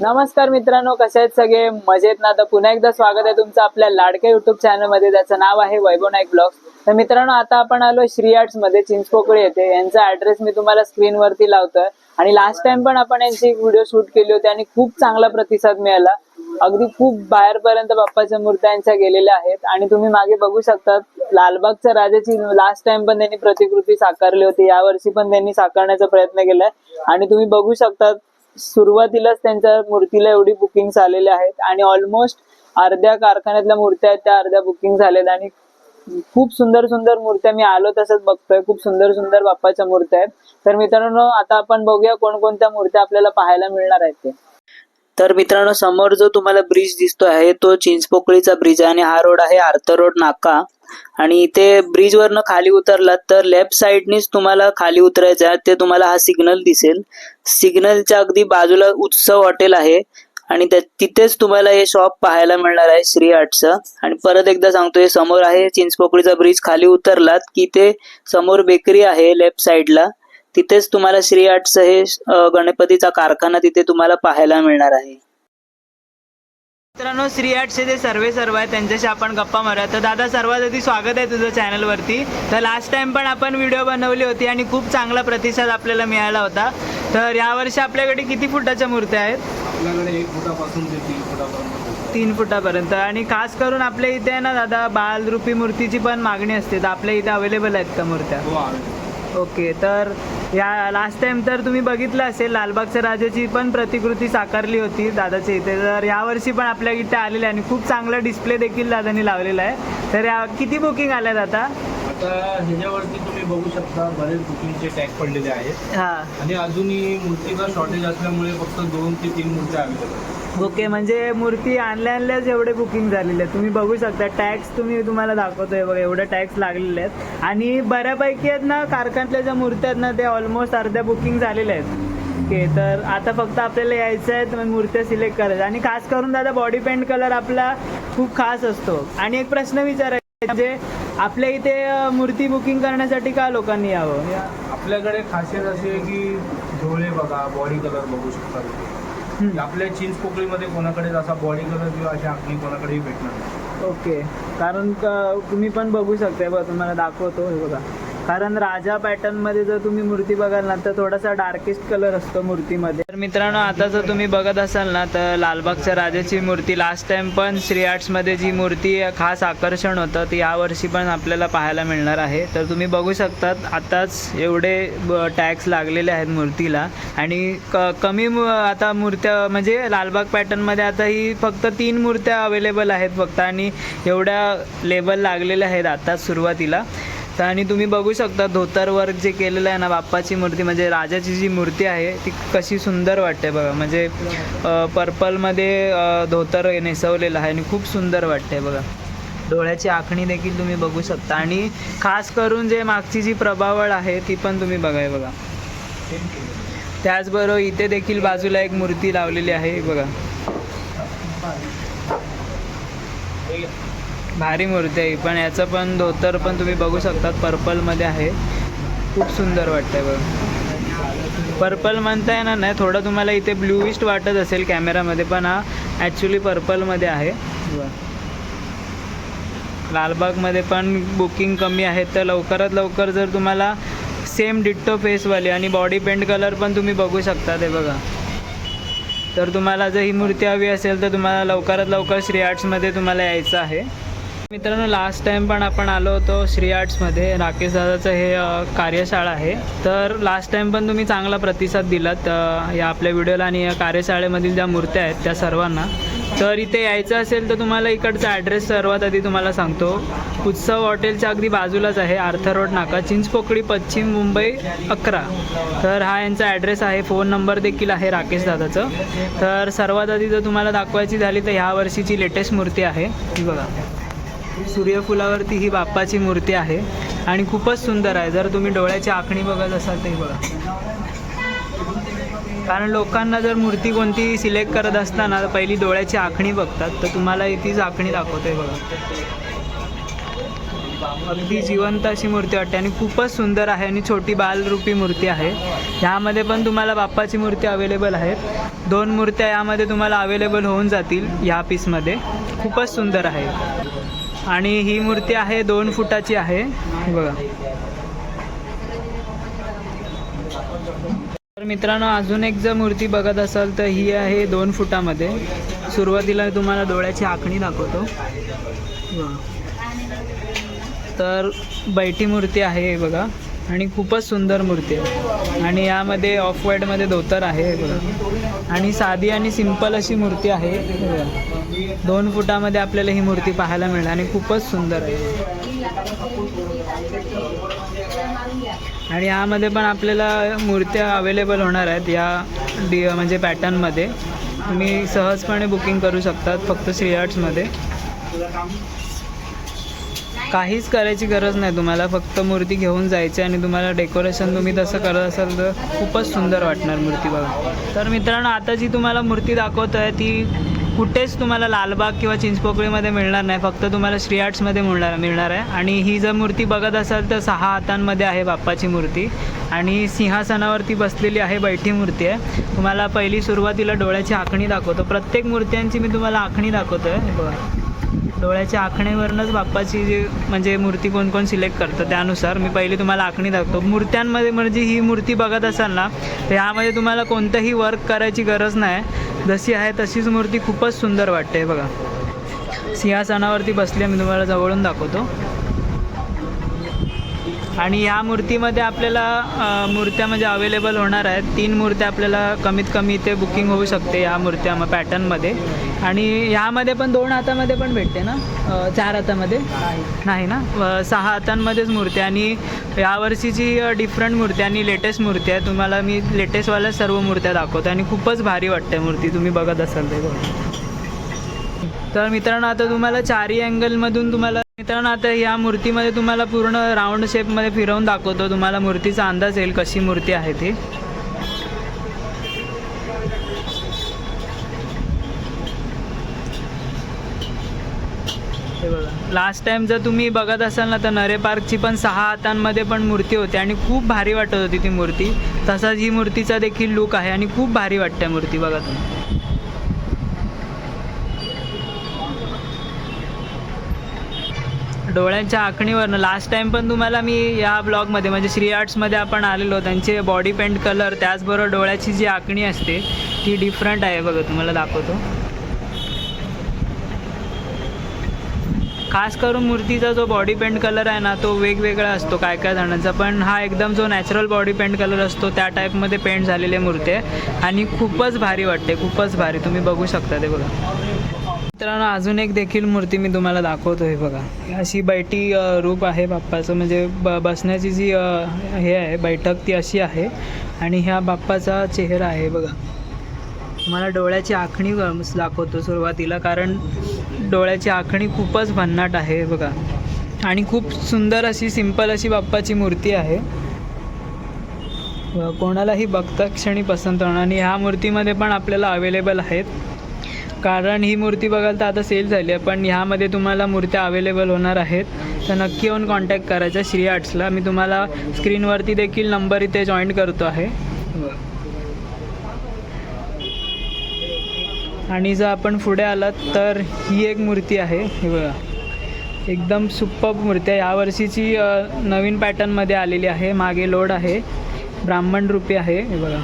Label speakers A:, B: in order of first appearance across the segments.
A: नमस्कार मित्रांनो कसे आहेत सगळे? मजेत ना? तर पुन्हा एकदा स्वागत आहे तुमचं आपल्या लाडक्या युट्यूब चॅनलमध्ये त्याचं नाव आहे वैभव नाईक ब्लॉग्स तर मित्रांनो आता आपण आलो श्री आर्ट्समध्ये चिंचपोकळी येते यांचा ऍड्रेस मी तुम्हाला स्क्रीनवरती लावतोय. आणि लास्ट टाइम पण आपण यांची एक व्हिडिओ शूट केली होती आणि खूप चांगला प्रतिसाद मिळाला. अगदी खूप बाहेरपर्यंत बाप्पाच्या मूर्त्या यांच्या गेलेल्या आहेत. आणि तुम्ही मागे बघू शकतात लालबागच्या राजाची लास्ट टाइम पण त्यांनी प्रतिकृती साकारली होती. यावर्षी पण त्यांनी साकारण्याचा प्रयत्न केलाय. आणि तुम्ही बघू शकतात सुरुवातीलाच त्यांच्या मूर्तीला एवढी बुकिंग झालेल्या आहेत आणि ऑलमोस्ट अर्ध्या कारखान्यातल्या मूर्त्या आहेत त्या अर्ध्या बुकिंग झाल्यात. आणि खूप सुंदर सुंदर मूर्त्या मी आलो तसंच बघतोय. खूप सुंदर सुंदर बाप्पाच्या मूर्त्या आहेत. तर मित्रांनो आता आपण बघूया कोणकोणत्या मूर्त्या आपल्याला पाहायला मिळणार आहेत ते. तर मित्रांनो समोर जो तुम्हाला ब्रिज दिसतो आहे तो चिंचपोकळीचा ब्रिज आहे आणि हा रोड आहे आर्थर रोड नाका. आणि इथे ब्रिज वरनं खाली उतरलात तर लेफ्ट साईडनीच तुम्हाला खाली उतरायचं आहे. ते तुम्हाला हा सिग्नल दिसेल. सिग्नलच्या अगदी बाजूला उत्सव हॉटेल आहे. आणि त्या तिथेच तुम्हाला हे शॉप पाहायला मिळणार आहे श्री आर्टचं आणि परत एकदा सांगतो हे समोर आहे चिंचपोकळीचा ब्रिज खाली उतरलात की ते समोर बेकरी आहे लेफ्ट साईडला तिथेच तुम्हाला श्री आर्टचं हे गणपतीचा कारखाना तिथे तुम्हाला पाहायला मिळणार आहे. मित्रांनो श्री आर्टचे जे सर्वे सर्व आहेत त्यांच्याशी आपण गप्पा मारूया. तर दादा सर्वात आधी स्वागत आहे तुझं चॅनलवरती तर लास्ट टाइम पण आपण व्हिडिओ बनवली होती आणि खूप चांगला प्रतिसाद आपल्याला मिळाला होता. तर यावर्षी आपल्याकडे किती फुटाच्या मूर्त्या आहेत?
B: आपल्याकडे एक फुटापासून ते तीन फुटापर्यंत
A: तीन फुटापर्यंत. आणि खास करून आपल्या इथे आहे ना दादा बालरूपी मूर्तीची पण मागणी असते. तर आपल्या इथे अवेलेबल आहेत का मूर्त्या?
B: हो आहे
A: ओके तर या लास्ट टाइम तर तुम्ही बघितलं असेल लालबागच्या राजाची पण प्रतिकृती साकारली होती दादाच्या इथे. तर यावर्षी पण आपल्या इथे आलेली आहे आणि खूप चांगला डिस्प्ले देखील दादानी लावलेला आहे. तर या किती बुकिंग आल्यात आता?
B: आता ह्याच्यावरती तुम्ही बघू शकता बरेच बुकिंगचे टॅग पडलेले आहेत.
A: हा.
B: आणि अजूनही मूर्तीचा शॉर्टेज असल्यामुळे फक्त दोन ते तीन मूर्त्या अवेलेबल
A: ओके म्हणजे मूर्ती आणल्या आणल्याच एवढे बुकिंग झालेले आहेत. तुम्ही बघू शकता टॅक्स तुम्ही तुम्हाला दाखवतोय बघा एवढे टॅक्स लागलेले आहेत. आणि बऱ्यापैकी आहेत ना कारखान्यातल्या ज्या मूर्त्या आहेत ना ते ऑलमोस्ट अर्ध्या बुकिंग झालेल्या आहेत. ओके तर आता फक्त आपल्याला यायचं आहे तर मूर्त्या सिलेक्ट करायच्या. आणि खास करून दादा बॉडी पेंट कलर आपला खूप खास असतो. आणि एक प्रश्न विचारायचा म्हणजे आपल्या इथे मूर्ती बुकिंग करण्यासाठी का लोकांनी यावं?
B: आपल्याकडे खासियत अशी आहे की डोळे बघा बॉडी कलर बघू शकता तुम्ही. आपल्या चिंच पोकळीमध्ये कोणाकडेच असा बॉडी कलर किंवा अशी आखणी कोणाकडेही भेटणार नाही.
A: ओके. कारण क- तुम्ही पण बघू शकताय बघा तुम्हाला दाखवतो हे बघा. कारण राजा पॅटर्नमध्ये जर तुम्ही मूर्ती बघाल ना तर थोडासा डार्केस्ट कलर असतो मूर्तीमध्ये. तर मित्रांनो आता जर तुम्ही बघत असाल ना तर लालबागच्या राजाची मूर्ती लास्ट टाइम पण श्री आर्ट्समध्ये जी मूर्ती खास आकर्षण होतं ती यावर्षी पण आपल्याला पाहायला मिळणार आहे. तर तुम्ही बघू शकतात आताच एवढे टॅक्स लागलेले आहेत मूर्तीला. आणि क कमी आता मूर्त्या म्हणजे लालबाग पॅटर्नमध्ये आता ही फक्त तीन मूर्त्या अवेलेबल आहेत फक्त. आणि एवढ्या लेबल लागलेल्या आहेत आता सुरुवातीला. तर आणि तुम्ही बघू शकता धोतर वर्क जे केलेलं आहे ना बाप्पाची मूर्ती म्हणजे राजाची जी मूर्ती आहे ती कशी सुंदर वाटते बघा. म्हणजे पर्पलमध्ये धोतर नेसवलेलं आहे आणि खूप सुंदर वाटते बघा. डोळ्याची आखणी देखील तुम्ही बघू शकता. आणि खास करून जे मागची जी प्रभावळ आहे ती पण तुम्ही बघाय बघा. त्याचबरोबर इथे देखील बाजूला एक मूर्ती लावलेली आहे बघा. भारी मूर्ती आहे. पण याचं पण धोतर पण तुम्ही बघू शकतात. पर्पलमध्ये आहे. खूप सुंदर वाटतंय बघा. पर्पल म्हणता येणार नाही. थोडं तुम्हाला इथे ब्लूइस्ट वाटत असेल कॅमेरामध्ये पण हा ॲक्च्युली पर्पलमध्ये आहे. लालबागमध्ये पण बुकिंग कमी आहे. तर लवकरात लवकर जर तुम्हाला सेम डिट्टो फेसवाली आणि बॉडी पेंट कलर पण तुम्ही बघू शकता ते बघा. तर तुम्हाला जर ही मूर्ती हवी असेल तर तुम्हाला लवकरात लवकर श्री आर्ट्समध्ये तुम्हाला यायचं आहे. मित्रांनो लास्ट टाइम पण आपण आलो होतो श्री आर्ट्समध्ये राकेश दादाचं हे कार्यशाळा आहे. तर लास्ट टाइम पण तुम्ही चांगला प्रतिसाद दिलात या आपल्या व्हिडिओला आणि या कार्यशाळेमधील ज्या मूर्त्या आहेत त्या सर्वांना. तर इथे यायचं असेल तर तुम्हाला इकडचा ॲड्रेस सर्वात आधी तुम्हाला सांगतो. उत्सव हॉटेलच्या अगदी बाजूलाच आहे आर्थर रोड नाका. चिंचपोकळी पश्चिम मुंबई अकरा. तर हा यांचा ॲड्रेस आहे फोन नंबर देखील आहे राकेश दादाचं. तर सर्वात आधी जर तुम्हाला दाखवायची झाली तर ह्या वर्षीची लेटेस्ट मूर्ती आहे. ही बघा. सूर्यफुलावरती ही बाप्पाची मूर्ती आहे आणि खूपच सुंदर आहे. जर तुम्ही डोळ्याची आखणी बघत असाल ते बघा. कारण लोकांना जर मूर्ती कोणती सिलेक्ट करत असताना पहिली डोळ्याची आखणी बघतात तर तुम्हाला तीच आखणी दाखवते बघा. अगदी जिवंत अशी मूर्ती वाटते आणि खूपच सुंदर आहे आणि छोटी बालरूपी मूर्ती आहे. ह्यामध्ये पण तुम्हाला बाप्पाची मूर्ती अवेलेबल आहेत. दोन मूर्त्या यामध्ये तुम्हाला अवेलेबल होऊन जातील ह्या पीसमध्ये खूपच सुंदर आहे. आणि ही मूर्ती आहे दोन फुटाची आहे. बघा. तर मित्रांनो अजून एक जर मूर्ती बघत असाल तर ही आहे दोन फुटामध्ये. सुरुवातीला तुम्हाला डोळ्याची आखणी दाखवतो. तर बैठी मूर्ती आहे बघा. आणि खूपच सुंदर मूर्ती आहे. आणि यामध्ये ऑफ व्हाईटमध्ये धोतर आहे आणि साधी आणि सिंपल अशी मूर्ती आहे दोन फुटामध्ये आपल्याला ही मूर्ती पाहायला मिळेल आणि खूपच सुंदर आहे. आणि यामध्ये पण आपल्याला मूर्त्या अवेलेबल होणार आहेत या डि म्हणजे पॅटर्नमध्ये तुम्ही सहजपणे बुकिंग करू शकतात फक्त श्री आर्ट्समध्ये काहीच करायची गरज नाही. तुम्हाला फक्त मूर्ती घेऊन जायची आणि तुम्हाला डेकोरेशन तुम्ही तसं करत असाल तर खूपच सुंदर वाटणार मूर्ती बघा. तर मित्रांनो आता जी तुम्हाला मूर्ती दाखवतो आहे ती कुठेच तुम्हाला लालबाग किंवा चिंचपोकळीमध्ये मिळणार नाही. फक्त तुम्हाला श्री आर्ट्समध्ये मिळणार मिळणार आहे. आणि ही जर मूर्ती बघत असाल तर सहा हातांमध्ये आहे बाप्पाची मूर्ती. आणि सिंहासनावरती बसलेली आहे बैठी मूर्ती आहे. तुम्हाला पहिली सुरुवातीला डोळ्याची आखणी दाखवतो. प्रत्येक मूर्त्यांची मी तुम्हाला आखणी दाखवतो आहे बघा. डोळ्याच्या आखणीवरूनच बाप्पाची जी म्हणजे मूर्ती कोण कोण सिलेक्ट करतं त्यानुसार मी पहिली तुम्हाला आखणी दाखवतो. मूर्त्यांमध्ये म्हणजे ही मूर्ती बघत असाल ना तर ह्यामध्ये तुम्हाला कोणतंही वर्क करायची गरज नाही. जशी आहे तशीच मूर्ती खूपच सुंदर वाटते बघा. सिंहासनावरती बसली मी तुम्हाला जवळून दाखवतो. आणि या मूर्तीमध्ये आपल्याला मूर्त्या म्हणजे अवेलेबल होणार आहेत. तीन मूर्त्या आपल्याला कमीत कमी इथे बुकिंग होऊ शकते या मूर्त्या मग पॅटर्नमध्ये आणि यामध्ये पण दोन हातामध्ये पण भेटते ना? चार हातामध्ये? नाही ना? सहा हातांमध्येच मूर्ती आणि यावर्षीची डिफरंट मूर्ती आणि लेटेस्ट मूर्ती आहे तुम्हाला मी लेटेस्टवाल्या सर्व मूर्त्या दाखवतो. आणि खूपच भारी वाटते मूर्ती. तुम्ही बघत असाल ते तर मित्रांनो आता तुम्हाला चारही अँगलमधून तुम्हाला मित्रांनो आता या मूर्तीमध्ये तुम्हाला पूर्ण राऊंड शेपमध्ये फिरवून दाखवतो. तुम्हाला मूर्तीचा अंदाज येईल कशी मूर्ती आहे ती. लास्ट टाइम जर तुम्ही बघत असाल ना तर नरे पार्कची पण सहा हातांमध्ये पण मूर्ती होती आणि खूप भारी वाटत होती ती मूर्ती. तसाच ही मूर्तीचा देखील लुक आहे आणि खूप भारी वाटते मूर्ती बघा तुम्ही. डोळ्यांच्या आखणीवरनं. लास्ट टाइम पण तुम्हाला मी या ब्लॉगमध्ये म्हणजे श्री आर्ट्समध्ये आपण आलेलो त्यांचे बॉडी पेंट कलर त्याचबरोबर डोळ्याची जी आखणी असते ती डिफरंट आहे बघा तुम्हाला दाखवतो. खास करून मूर्तीचा जो बॉडी पेंट कलर आहे ना तो वेगवेगळा असतो काय काय जणांचा. पण हा एकदम जो नॅचरल बॉडी पेंट कलर असतो त्या टाईपमध्ये पेंट झालेले मूर्ती आहे. आणि खूपच भारी वाटते खूपच भारी. तुम्ही बघू शकता ते बघा. मित्रांनो अजून एक देखील मूर्ती मी तुम्हाला दाखवतो हे बघा. अशी बैठी रूप आहे बाप्पाचं. म्हणजे ब बसण्याची जी हे आहे बैठक ती अशी आहे. आणि ह्या बाप्पाचा चेहरा आहे बघा. मला डोळ्याची आखणी दाखवतो सुरुवातीला कारण डोळ्याची आखणी खूपच भन्नाट आहे बघा. आणि खूप सुंदर अशी सिंपल अशी बाप्पाची मूर्ती आहे. कोणालाही बघता क्षणी पसंत होणार आणि ह्या मूर्तीमध्ये पण आपल्याला अवेलेबल आहेत. कारण ही मूर्ती बघाल तर आता सेल झाली आहे पण ह्यामध्ये तुम्हाला मूर्त्या अवेलेबल होणार आहेत. तर नक्की येऊन कॉन्टॅक्ट करायचा श्री आर्ट्सला मी तुम्हाला स्क्रीनवरती देखील नंबर इथे जॉईन करतो आहे. आणि जर आपण पुढे आलात तर ही एक मूर्ती आहे. हे बघा. एकदम सुप्पब मूर्ती आहे. यावर्षीची नवीन पॅटर्नमध्ये आलेली आहे. मागे लोड आहे. ब्राह्मण रूपी आहे. हे बघा.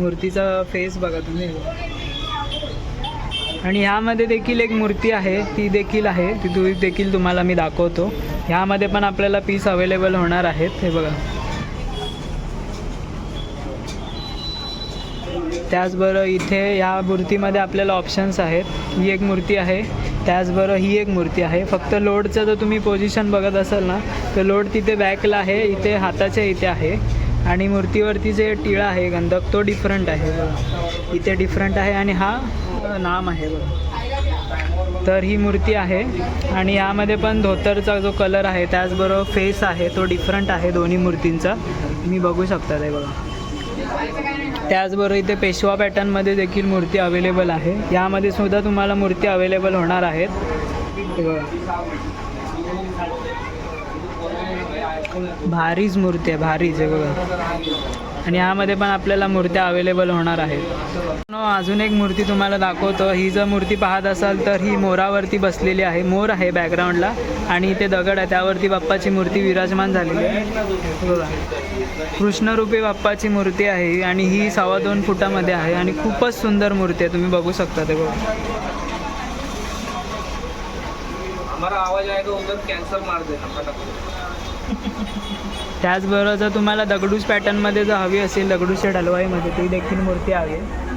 A: मूर्तीचा फेस बघा तुम्ही. आणि ह्यामध्ये देखील एक मूर्ती आहे ती देखील आहे. ती तू देखील तुम्हाला मी दाखवतो. ह्यामध्ये पण आपल्याला पीस अवेलेबल होणार आहेत. हे बघा. त्याचबरोबर इथे ह्या मूर्तीमध्ये आपल्याला ऑप्शन्स आहेत. ही एक मूर्ती आहे. त्याचबरोबर ही एक मूर्ती आहे. फक्त लोडचं जर तुम्ही पोझिशन बघत असाल ना तर लोड तिथे बॅकला आहे इथे हाताच्या इथे आहे. आणि मूर्तीवरती जे टिळा आहे गंधक तो डिफरंट आहे. बघा. इथे डिफरंट आहे आणि हा नाम आहे बघा. तर ही मूर्ती आहे आणि यामध्ये पण धोतरचा जो कलर आहे त्याचबरोबर फेस आहे तो डिफरंट आहे दोन्ही मूर्तींचा. तुम्ही बघू शकता ते बघा. त्याचबरोबर इथे पेशवा पॅटर्नमध्ये देखील मूर्ती अवेलेबल आहे. यामध्ये सुद्धा तुम्हाला मूर्ती अवेलेबल होणार आहेत. बघा. भारीच मूर्ती आहे भारीच आहे बघा. आणि यामध्ये पण आपल्याला मूर्त्या अवेलेबल होणार आहेत. अजून एक मूर्ती तुम्हाला दाखवतो. ही जर मूर्ती पाहत असाल तर ही मोरावरती बसलेली आहे. मोर आहे बॅकग्राऊंडला आणि इथे दगड आहे. त्यावरती बाप्पाची मूर्ती विराजमान झालेली आहे. बघा. कृष्णरूपी बाप्पाची मूर्ती आहे आणि ही सव्वा दोन फुटामध्ये आहे. आणि खूपच सुंदर मूर्ती आहे. तुम्ही बघू शकता ते बघा.
B: हमारा आवाज आएगा उधर कैंसर मार देना फटाफट
A: त्याचबरोबर जर तुम्हाला दगडूस पॅटर्नमध्ये जर हवी असेल दगडूशेठ हलवाईमध्ये ती देखील मूर्ती हवी आहे.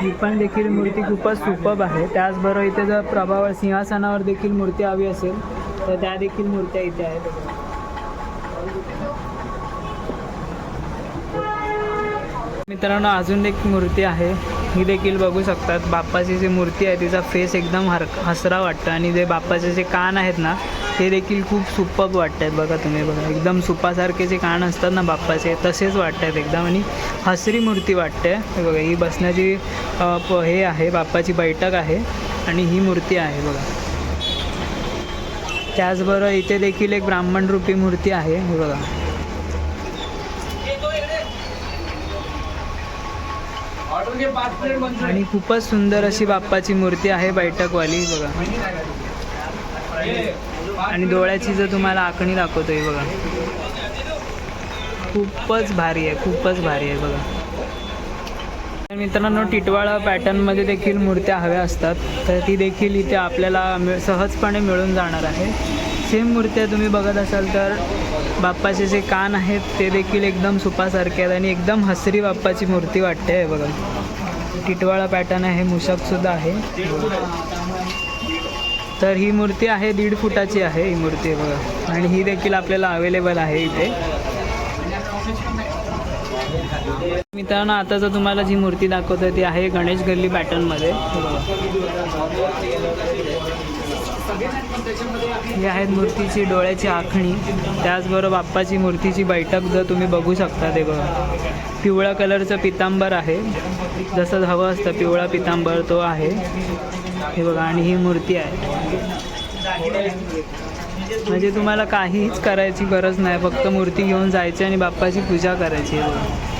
A: ही पण देखील मूर्ती खूपच सुपब आहे. त्याचबरोबर इथे जर प्रभावर सिंहासनावर देखील मूर्ती हवी असेल तर त्या देखील मूर्त्या इथे आहेत. मित्रांनो अजून एक मूर्ती आहे. ही देखील बघू शकतात. बाप्पाची जी मूर्ती आहे तिचा फेस एकदम हर हसरा वाटतं. आणि जे बाप्पाचे जे कान आहेत ना ते देखील खूप सुपब वाटत आहेत बघा तुम्ही. बघा एकदम सुपासारखे जे कान असतात ना बाप्पाचे तसेच वाटत आहेत एकदम. आणि हसरी मूर्ती वाटते. बघा ही बसण्याची प- हे आहे बाप्पाची बैठक आहे. आणि ही मूर्ती आहे बघा. त्याचबरोबर इथे देखील एक ब्राह्मण रूपी मूर्ती आहे. हे बघा. आणि खूपच सुंदर अशी बाप्पाची मूर्ती आहे बैठकवाली बघा. आणि डोळ्याची जर तुम्हाला आखणी दाखवतोय बघा. खूपच भारी आहे खूपच भारी आहे बघा. तर मित्रांनो टिटवाळा पॅटर्नमध्ये देखील मूर्त्या हव्या असतात. तर ती देखील इथे आपल्याला सहजपणे मिळून जाणार आहे. सेम मूर्त्या तुम्ही बघत असाल तर बाप्पाचे जे कान आहेत ते देखील एकदम सुपासारखे आहेत आणि एकदम हसरी बाप्पाची मूर्ती वाटते आहे बघा. टिटवाळा पॅटर्न आहे मुशकसुद्धा आहे. तर ही मूर्ती आहे दीड फुटाची आहे ही मूर्ती बघा. आणि ही देखील आपल्याला अवेलेबल आहे इथे. मित्रांनो आता जर तुम्हाला जी मूर्ती दाखवतो ती आहे गणेश गल्ली पॅटर्नमध्ये. हे आहेत मूर्तीची डोळ्याची आखणी. त्याचबरोबर बाप्पाची मूर्तीची बैठक जर तुम्ही बघू शकता ते बघा पिवळ्या कलरचं पितांबर आहे. जसं हवं असतं पिवळा पितांबर तो आहे. हे बघा आणि ही मूर्ती आहे. म्हणजे तुम्हाला काहीच करायची गरज नाही. फक्त मूर्ती घेऊन जायची आणि बाप्पाची पूजा करायची आहे बघा.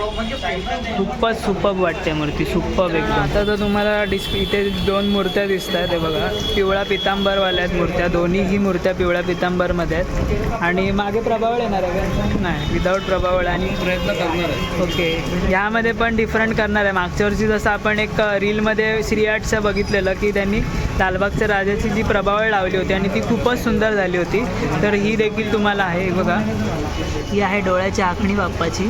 A: खूपच सुपब वाटते मूर्ती सुपब एकदम. आता तर तुम्हाला डिस् इथे दोन मूर्त्या दिसत आहेत हे बघा. पिवळा पितांबरवाल्या आहेत मूर्त्या. दोन्ही ही मूर्त्या पिवळ्या पितांबरमध्ये आहेत. आणि मागे प्रभावळ येणार आहे का? नाही विदाऊट प्रभावळ आणि
B: प्रयत्न करणार आहे.
A: ओके. यामध्ये पण डिफरंट करणार आहे. मागच्या वर्षी जसं आपण एक रीलमध्ये श्री आर्टचं बघितलेलं की त्यांनी लालबागच्या राजाची जी प्रभावळ लावली होती आणि ती खूपच सुंदर झाली होती. तर ही देखील तुम्हाला आहे बघा. ही आहे डोळ्याची आखणी बाप्पाची.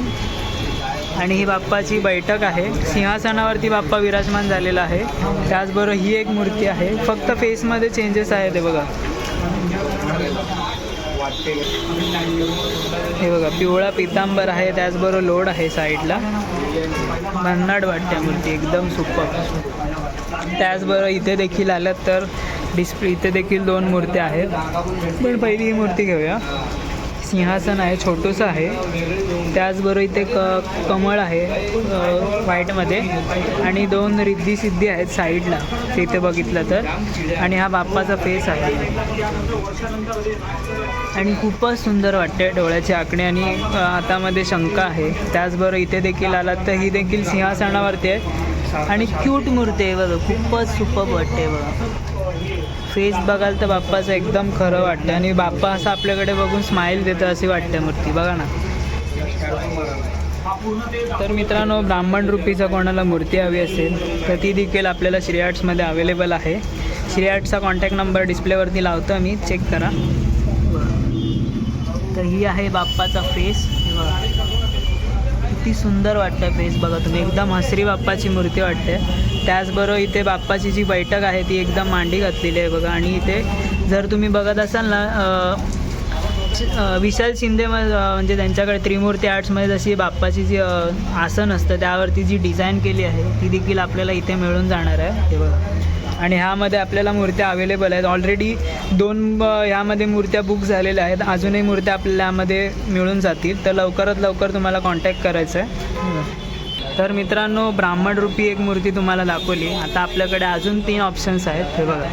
A: आणि ही बाप्पाची बैठक आहे. सिंहासनावरती बाप्पा विराजमान झालेला आहे. त्याचबरोबर ही एक मूर्ती आहे. फक्त फेसमध्ये चेंजेस आहेत हे बघा. हे बघा पिवळा पितांबर आहे त्याचबरोबर लोड आहे साईडला. भन्नाट वाटते मूर्ती एकदम सुपर. त्याचबरोबर इथे देखील आलं तर डिस्प्ले इथे देखील दोन मूर्त्या आहेत. पण पहिली ही मूर्ती घेऊया. सिंहासन आहे छोटंसं आहे. त्याचबरोबर इथे क कमळ आहे व्हाईटमध्ये. आणि दोन रिद्धी सिद्धी आहेत साईडला तिथे बघितलं तर. आणि हा बाप्पाचा फेस आहे. आणि खूपच सुंदर वाटते डोळ्याची आकणे आणि हातामध्ये शंका आहे. त्याचबरोबर इथे देखील आलात तर ही देखील सिंहासनावरती आहे. आणि क्यूट मूर्ती आहे बघा खूपच सुपब वाटते बघा. फेस बघाल तर बाप्पाचं एकदम खरं वाटतं आणि बाप्पा असं आपल्याकडे बघून स्माईल देतं अशी वाटते मूर्ती. बघा ना. तर मित्रांनो ब्राह्मण रूपीचं कोणाला मूर्ती हवी असेल तर ती देखील आपल्याला श्री आर्ट्समध्ये अवेलेबल आहे. श्री आर्ट्सचा कॉन्टॅक्ट नंबर डिस्प्लेवरती लावतो मी चेक करा. तर ही आहे बाप्पाचा फेस किती सुंदर वाटतं फेस बघा तुम्ही. एकदम हसरी बाप्पाची मूर्ती वाटते. त्याचबरोबर इथे बाप्पाची जी बैठक आहे ती एकदम मांडी घातलेली आहे बघा. आणि इथे जर तुम्ही बघत असाल ना विशाल शिंदे म्हणजे त्यांच्याकडे त्रिमूर्ती आर्ट्समध्ये जशी बाप्पाची जी आसन असतं त्यावरती जी डिझाईन केली आहे ती देखील आपल्याला इथे मिळून जाणार आहे. हे बघा. आणि ह्यामध्ये आपल्याला मूर्त्या अवेलेबल आहेत. ऑलरेडी दोन ह्यामध्ये मूर्त्या बुक झालेल्या आहेत. अजूनही मूर्त्या आपल्याला यामध्ये मिळून जातील. तर लवकरात लवकर तुम्हाला कॉन्टॅक्ट करायचं आहे तर मित्रांनो ब्राह्मण रूपी एक मूर्ती तुम्हाला दाखवली. आता आपल्याकडे अजून तीन ऑप्शन्स आहेत. हे बघा.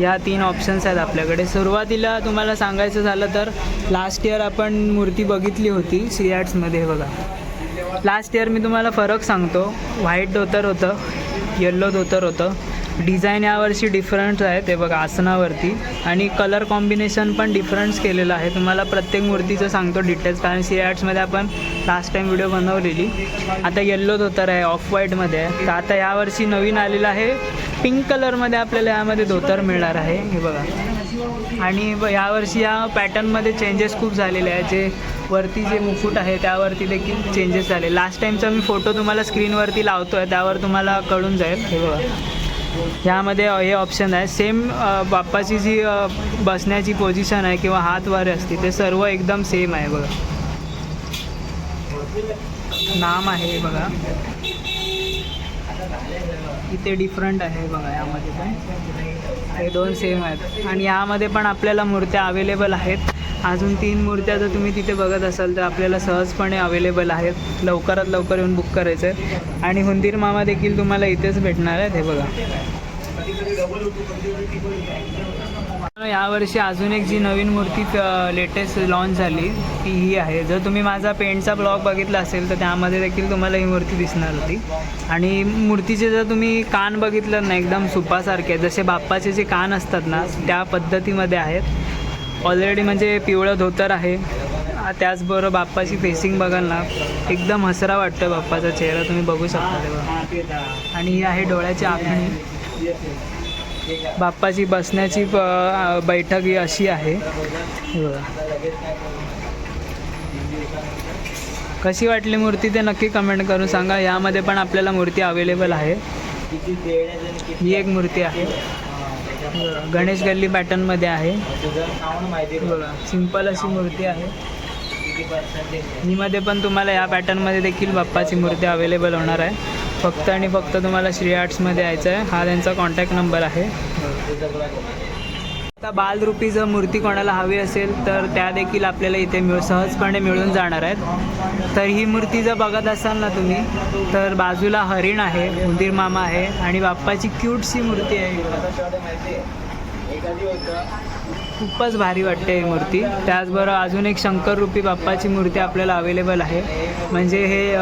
A: या तीन ऑप्शन्स आहेत आपल्याकडे. सुरुवातीला तुम्हाला सांगायचं झालं तर लास्ट इयर आपण मूर्ती बघितली होती सी आर्ट्समध्ये हे बघा. लास्ट इयर मी तुम्हाला फरक सांगतो. व्हाईट धोतर होतं येल्लो धोतर होतं. डिझाईन यावर्षी डिफरंट आहे ते बघा आसनावरती. आणि कलर कॉम्बिनेशन पण डिफरन्स केलेलं आहे. तुम्हाला प्रत्येक मूर्तीचं सांगतो डिटेल्स कारण सी आर्ट्समध्ये आपण लास्ट टाईम व्हिडिओ बनवलेली. आता येल्लो धोतर आहे ऑफ व्हाईटमध्ये आहे. तर आता यावर्षी नवीन आलेलं आहे. पिंक कलरमध्ये आपल्याला यामध्ये धोतर मिळणार आहे. हे बघा. आणि यावर्षी या पॅटर्नमध्ये चेंजेस खूप झालेले आहेत. जे वरती जे मुकुट आहे त्यावरती देखील चेंजेस झाले. लास्ट टाईमचा मी फोटो तुम्हाला स्क्रीनवरती लावतो आहे त्यावर तुम्हाला कळून जाईल. हे बघा. यामध्ये हे ऑप्शन आहे. सेम बाप्पाची जी बसण्याची पोझिशन आहे किंवा हात वारे असते ते सर्व एकदम सेम आहे बघा. नाम आहे बघा. इथे डिफरंट आहे बघा यामध्ये पण. हे दोन सेम आहेत. आणि यामध्ये पण आपल्याला मूर्त्या अवेलेबल आहेत. अजून तीन मूर्त्या जर तुम्ही तिथे बघत असाल तर आपल्याला सहजपणे अवेलेबल आहेत. लवकरात लवकर येऊन बुक करायचं आहे आणि हुंदीर मामा देखील तुम्हाला इथेच भेटणार आहेत हे बघा. यावर्षी अजून एक जी नवीन मूर्ती लेटेस्ट लॉन्च झाली ती ही आहे. जर तुम्ही माझा पेंटचा ब्लॉग बघितला असेल तर त्यामध्ये देखील तुम्हाला ही मूर्ती दिसणार होती. आणि मूर्तीचे जर तुम्ही कान बघितलं ना एकदम सुपासारखे आहेत जसे बाप्पाचे जे कान असतात ना त्या पद्धतीमध्ये आहेत. ऑलरेडी म्हणजे पिवळं धोतर आहे. त्याचबरोबर बाप्पाची फेसिंग बघाल ना एकदम हसरा वाटतं बाप्पाचा चेहरा तुम्ही बघू शकता तेव्हा. आणि ही आहे डोळ्याची आखणी. बाप्पाची बसण्याची बैठक ही अशी आहे. कशी वाटली मूर्ती ते नक्की कमेंट करून सांगा. यामध्ये पण आपल्याला मूर्ती अवेलेबल आहे. ही एक मूर्ती आहे. गणेश गल्ली पॅटर्नमध्ये आहे. सिंपल अशी मूर्ती आहे. हीमध्ये पण तुम्हाला या पॅटर्नमध्ये देखील बाप्पाची मूर्ती अवेलेबल होणार आहे. फक्त आणि फक्त तुम्हाला श्री आर्ट्समध्ये यायचं आहे. हा त्यांचा कॉन्टॅक्ट नंबर आहे. आता बालरूपी जर मूर्ती कोणाला हवी असेल तर त्या देखील आपल्याला इथे मिळ सहजपणे मिळून जाणार आहेत. तर ही मूर्ती जर बघत असाल ना तुम्ही तर बाजूला हरिण आहे उंदीर मामा आहे आणि बाप्पाची क्यूटशी मूर्ती आहे. खूपच भारी वाटते ही मूर्ती. त्याचबरोबर अजून एक शंकररूपी बाप्पाची मूर्ती आपल्याला अवेलेबल आहे. म्हणजे हे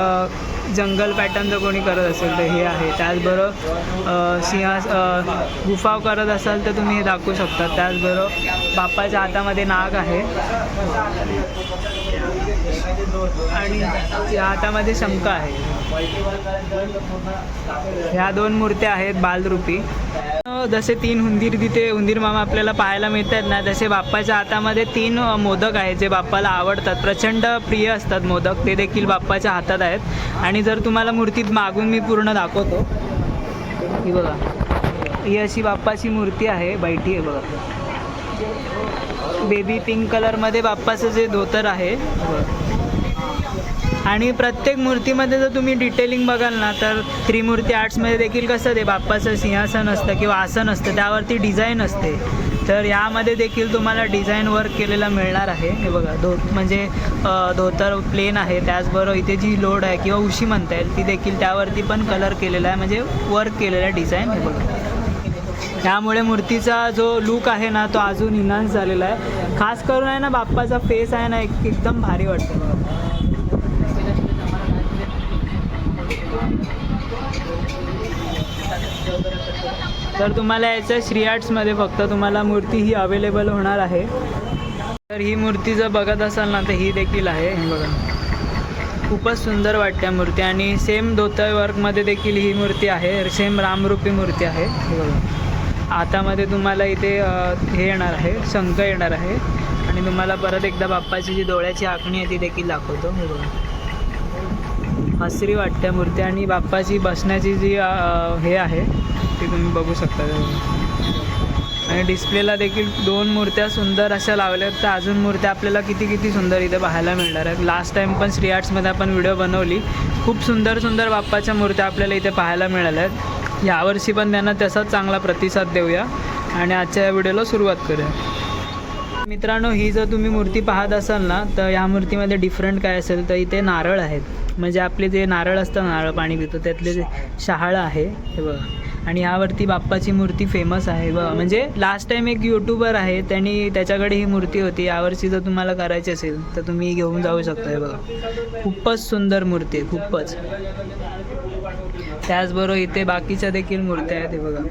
A: जंगल पॅटर्न जर कोणी करत असेल तर हे आहे. त्याचबरोबर सिंहा गुफा गुफाव करत असाल तर तुम्ही हे दाखवू शकता. त्याचबरोबर बाप्पाच्या हातामध्ये नाग आहे. आणि या हातामध्ये शंख आहे. ह्या दोन मूर्त्या आहेत बालरूपी. जसे तीन हुंदीर तिथे हुंदीर मामा आपल्याला पाहायला मिळतात ना तसे बाप्पाच्या हातामध्ये तीन मोदक आहेत जे बाप्पाला आवडतात. प्रचंड प्रिय असतात मोदक ते देखील बाप्पाच्या हातात आहेत. आणि जर तुम्हाला मूर्तीत मागून मी पूर्ण दाखवतो. ही बघा. ही अशी बाप्पाची मूर्ती आहे बैठी आहे बघा. बेबी पिंक कलरमध्ये बाप्पाचं जे धोतर आहे आणि प्रत्येक मूर्तीमध्ये जर तुम्ही डिटेलिंग बघाल ना तर त्रिमूर्ती आर्ट्समध्ये देखील कसं ते बाप्पाचं सिंहासन असतं किंवा आसन असतं त्यावरती डिझाईन असते. तर यामध्ये देखील तुम्हाला डिझाईन वर्क केलेला मिळणार आहे. हे बघा धो म्हणजे धोतर प्लेन आहे त्याचबरोबर इथे जी लोड आहे किंवा उशी म्हणता येईल ती देखील त्यावरती पण कलर केलेला आहे म्हणजे वर्क केलेला आहे डिझाईन हे बघा. त्यामुळे मूर्तीचा जो लुक आहे ना तो अजून इन्हान्स झालेला आहे. खास करून आहे ना बाप्पाचा फेस आहे ना एक एकदम भारी वाटतो. तर तुम्हाला याचं श्री आर्ट्समध्ये फक्त तुम्हाला मूर्ती ही अवेलेबल होणार आहे. तर ही मूर्ती जर बघत असाल ना तर ही देखील आहे. हे बघा. खूपच सुंदर वाटते मूर्ती. आणि सेम धोतय वर्कमध्ये देखील ही मूर्ती आहे. सेम रामरूपी मूर्ती आहे. हे बघा. तुम्हाला इथे हे येणार आहे. शंख येणार आहे. आणि तुम्हाला परत एकदा बाप्पाची जी डोळ्याची आखणी आहे ती देखील दाखवतो. हे बघा. हसरी वाटते मूर्ती आणि बाप्पाची बसण्याची जी हे आहे ती तुम्ही बघू शकता. आणि डिस्प्लेला देखील दोन मूर्त्या सुंदर अशा लावल्यात तर अजून मूर्त्या आपल्याला किती किती सुंदर इथे पाहायला मिळणार आहेत. लास्ट टाईम पण श्री आर्ट्समध्ये आपण व्हिडिओ बनवली. खूप सुंदर सुंदर बाप्पाच्या मूर्त्या आपल्याला इथे पाहायला मिळाल्या आहेत. यावर्षी पण त्यांना तसाच चांगला प्रतिसाद देऊया. आणि आजच्या या व्हिडिओला सुरुवात करूया. मित्रांनो ही जर तुम्ही मूर्ती पाहत असाल ना तर या मूर्तीमध्ये डिफरंट काय असेल तर इथे नारळ आहेत. म्हणजे आपले जे नारळ असतं नारळ पाणी पितो त्यातले जे शहाळं आहे हे बघा. आणि यावरती बाप्पाची मूर्ती फेमस आहे बघा. म्हणजे लास्ट टाइम एक यूट्यूबर आहे त्यांनी त्याच्याकडे ही मूर्ती होती. यावर्षी जर तुम्हाला करायची असेल तर तुम्ही घेऊन जाऊ शकता हे बघा. खूपच सुंदर मूर्ती आहे खूपच. त्याचबरोबर इथे बाकीच्या देखील मूर्त्या आहेत हे बघा.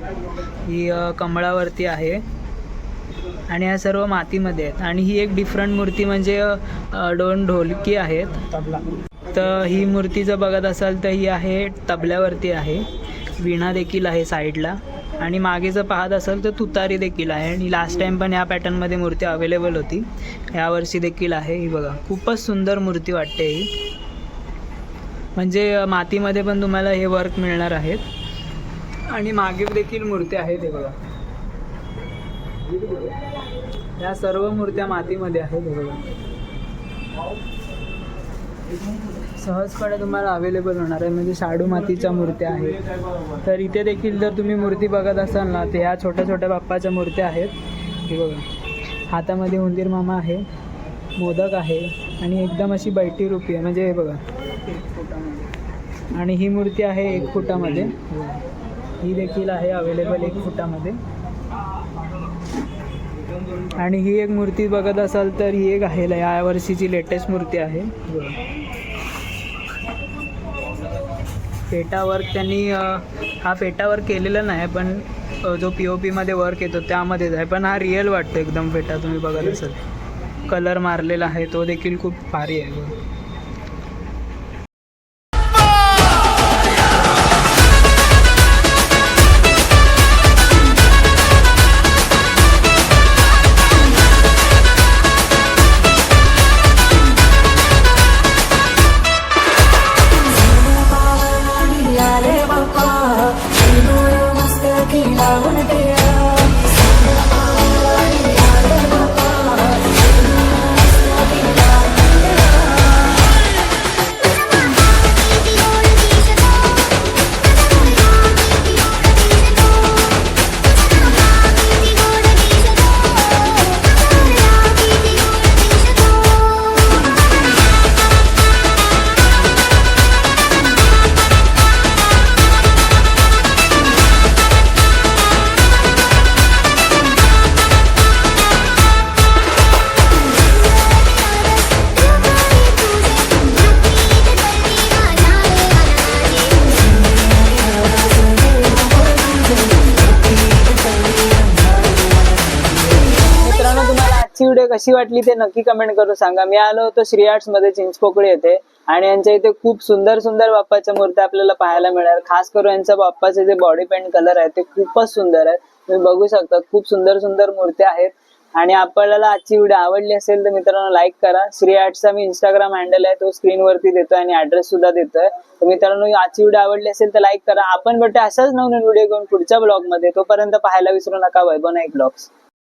A: ही कमळावरती आहे. आणि ह्या सर्व मातीमध्ये आहेत. आणि ही एक डिफरंट मूर्ती म्हणजे दोन ढोलकी आहेत. तर ही मूर्ती जर बघत असाल तर ही आहे तबल्यावरती आहे. विणा देखील आहे साईडला. आणि मागे जर पाहत असाल तर तुतारी देखील आहे. आणि लास्ट टाइम पण ह्या पॅटर्नमध्ये मूर्ती अवेलेबल होती. यावर्षी देखील आहे ही बघा. खूपच सुंदर मूर्ती वाटते ही. म्हणजे मातीमध्ये पण तुम्हाला हे वर्क मिळणार आहेत. आणि मागे देखील मूर्त्या आहेत हे बघा. या सर्व मूर्त्या मातीमध्ये आहेत हे बघा. सहजपणे तुम्हाला अवेलेबल होणार आहे. म्हणजे शाडू मातीच्या मूर्त्या आहेत. तर इथे देखील जर तुम्ही मूर्ती बघत असाल ना तर ह्या छोट्या छोट्या बाप्पाच्या मूर्त्या आहेत. हे बघा. हातामध्ये उंदीर मामा आहे. मोदक आहे. आणि एकदम अशी बैठी रुपी आहे. म्हणजे हे बघा. आणि ही मूर्ती आहे एक फुटामध्ये. ही देखील आहे अवेलेबल एक फुटामध्ये. आणि ही एक मूर्ती बघत असाल तर ही एक आहे. या वर्षीची लेटेस्ट मूर्ती आहे. फेटा वर्क त्यांनी हा फेटा वर्क केलेला नाही पण जो पी ओ पीमध्ये वर्क येतो त्यामध्येच आहे. पण हा रिअल वाटतो एकदम फेटा तुम्ही बघत असाल. कलर मारलेला आहे तो देखील खूप भारी आहे. कशी वाटली ते नक्की कमेंट करून सांगा. मी आलो होतो श्री आर्ट्समध्ये चिंचपोकळी येते आणि यांच्या इथे खूप सुंदर सुंदर बाप्पाच्या मूर्त्या आपल्याला पाहायला मिळणार खास करून यांच्या बाप्पाचे जे बॉडी पेंट कलर आहेत ते खूपच सुंदर आहेत तुम्ही बघू शकता खूप सुंदर सुंदर मूर्त्या आहेत. आणि आपल्याला आजची व्हिडिओ आवडली असेल तर मित्रांनो लाईक करा. श्री आर्ट्सचा मी इंस्टाग्राम हँडल आहे तो स्क्रीनवरती देतोय आणि ऍड्रेस सुद्धा देतोय. तर मित्रांनो आजची व्हिडिओ आवडली असेल तर लाईक करा. आपण भेटू अशाच नवीन व्हिडिओ घेऊन पुढच्या ब्लॉगमध्ये तोपर्यंत पाहायला विसरू नका वैभव नाईक ब्लॉग्स